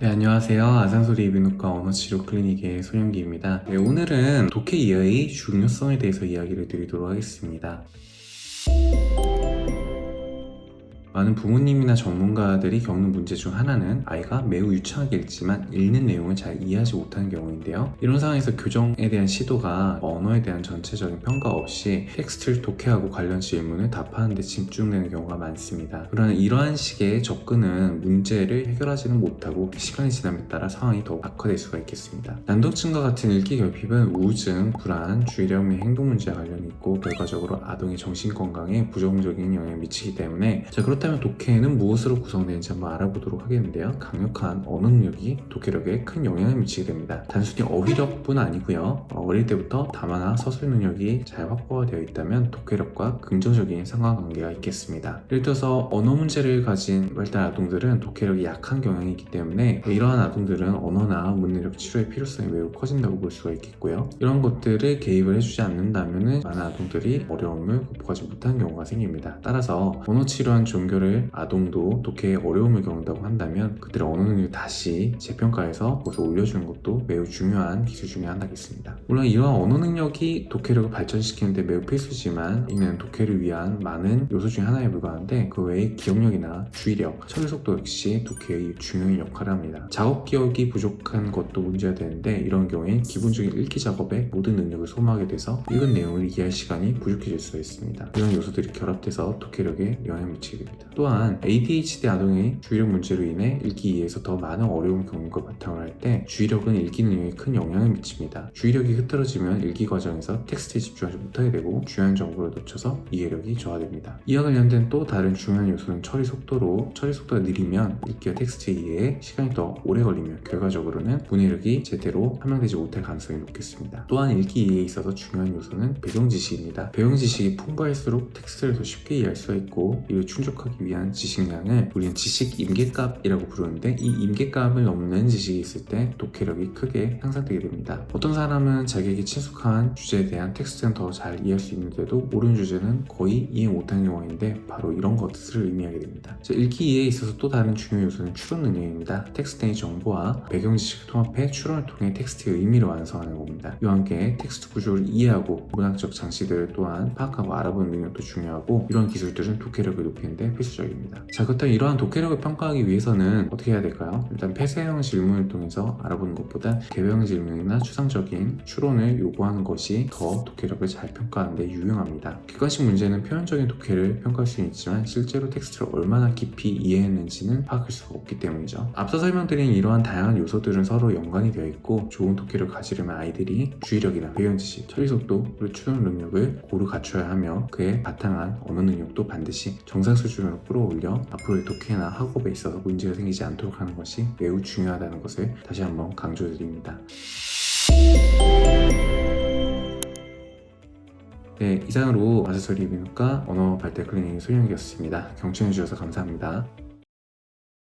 네, 안녕하세요. 아산소리 이비인후과 언어치료 클리닉의 소영기입니다. 네, 오늘은 독해 이해의 중요성에 대해서 이야기를 드리도록 하겠습니다. 많은 부모님이나 전문가들이 겪는 문제 중 하나는 아이가 매우 유창하게 읽지만 읽는 내용을 잘 이해하지 못하는 경우인데요. 이런 상황에서 교정에 대한 시도가 언어에 대한 전체적인 평가 없이 텍스트를 독해하고 관련 질문을 답하는 데 집중되는 경우가 많습니다. 그러나 이러한 식의 접근은 문제를 해결하지는 못하고 시간이 지남에 따라 상황이 더 악화될 수가 있겠습니다. 난독증과 같은 읽기 결핍은 우울증, 불안, 주의력 및 행동 문제와 관련이 있고 결과적으로 아동의 정신 건강에 부정적인 영향을 미치기 때문에 자 그렇다면 독해는 무엇으로 구성되는지 한번 알아보도록 하겠는데요. 강력한 언어 능력이 독해력에 큰 영향을 미치게 됩니다. 단순히 어휘력뿐 아니고요. 어, 어릴 때부터 담화나 서술 능력이 잘 확보가 되어 있다면 독해력과 긍정적인 상관관계가 있겠습니다. 예를 들어서 언어 문제를 가진 발달 아동들은 독해력이 약한 경향이 있기 때문에 이러한 아동들은 언어나 문해력 치료의 필요성이 매우 커진다고 볼 수가 있겠고요. 이런 것들을 개입을 해주지 않는다면 많은 아동들이 어려움을 극복하지 못하는 경우가 생깁니다. 따라서 언어 치료한 종교 를 아동도 독해에 어려움을 겪는다고 한다면 그들의 언어 능력을 다시 재평가해서 그것을 올려주는 것도 매우 중요한 기술 중에 하나겠습니다. 물론 이러한 언어 능력이 독해력을 발전시키는데 매우 필수지만 이는 독해를 위한 많은 요소 중에 하나에 불과한데 그 외에 기억력이나 주의력, 처리 속도 역시 독해의 중요한 역할을 합니다. 작업 기억이 부족한 것도 문제가 되는데 이런 경우에 기본적인 읽기 작업에 모든 능력을 소모하게 돼서 읽은 내용을 이해할 시간이 부족해질 수가 있습니다. 이런 요소들이 결합돼서 독해력에 영향을 미치게 됩니다. 또한 ADHD 아동의 주의력 문제로 인해 읽기 이해에서 더 많은 어려움을 겪는 것 바탕으로 할 때 주의력은 읽기 능력에 큰 영향을 미칩니다. 주의력이 흐트러지면 읽기 과정에서 텍스트에 집중하지 못하게 되고 중요한 정보를 놓쳐서 이해력이 저하됩니다. 이와 관련된 또 다른 중요한 요소는 처리 속도로 처리 속도가 느리면 읽기와 텍스트 이해에 시간이 더 오래 걸리면 결과적으로는 문해력이 제대로 함양되지 못할 가능성이 높겠습니다. 또한 읽기 이해에 있어서 중요한 요소는 배경 지식입니다. 배경 지식이 풍부할수록 텍스트를 더 쉽게 이해할 수가 있고 이를 충족하기 위한 지식량을 우리는 지식 임계값이라고 부르는데 이 임계값을 넘는 지식이 있을 때 독해력이 크게 향상되게 됩니다. 어떤 사람은 자기에게 친숙한 주제에 대한 텍스트는 더 잘 이해할 수 있는데도 모르는 주제는 거의 이해 못하는 경우인데 바로 이런 것을 의미하게 됩니다. 자, 읽기 이해에 있어서 또 다른 중요한 요소는 추론 능력입니다. 텍스트의 정보와 배경 지식을 통합해 추론을 통해 텍스트의 의미를 완성하는 겁니다. 이와 함께 텍스트 구조를 이해하고 문학적 장치들을 또한 파악하고 알아보는 능력도 중요하고 이런 기술들은 독해력을 높이는데 필수적입니다. 자 그렇다면 이러한 독해력을 평가하기 위해서는 어떻게 해야 될까요? 일단 폐쇄형 질문을 통해서 알아보는 것보다 개별형 질문이나 추상적인 추론을 요구하는 것이 더 독해력을 잘 평가하는 데 유용합니다. 객관식 문제는 표현적인 독해를 평가할 수는 있지만 실제로 텍스트를 얼마나 깊이 이해했는지는 파악할 수가 없기 때문이죠. 앞서 설명드린 이러한 다양한 요소들은 서로 연관이 되어 있고 좋은 독해를 가지려면 아이들이 주의력이나 배경 지식, 처리 속도, 추론 능력을 고루 갖춰야 하며 그에 바탕한 언어 능력도 반드시 정상 수준으로 끌어올려 앞으로의 독해나 학업에 있어서 문제가 생기지 않도록 하는 것이 매우 중요하다는 것을 다시 한번 강조드립니다. 네, 이상으로 아세서리 비누과 언어 발달 클리닉 소영이었습니다. 경청해주셔서 감사합니다.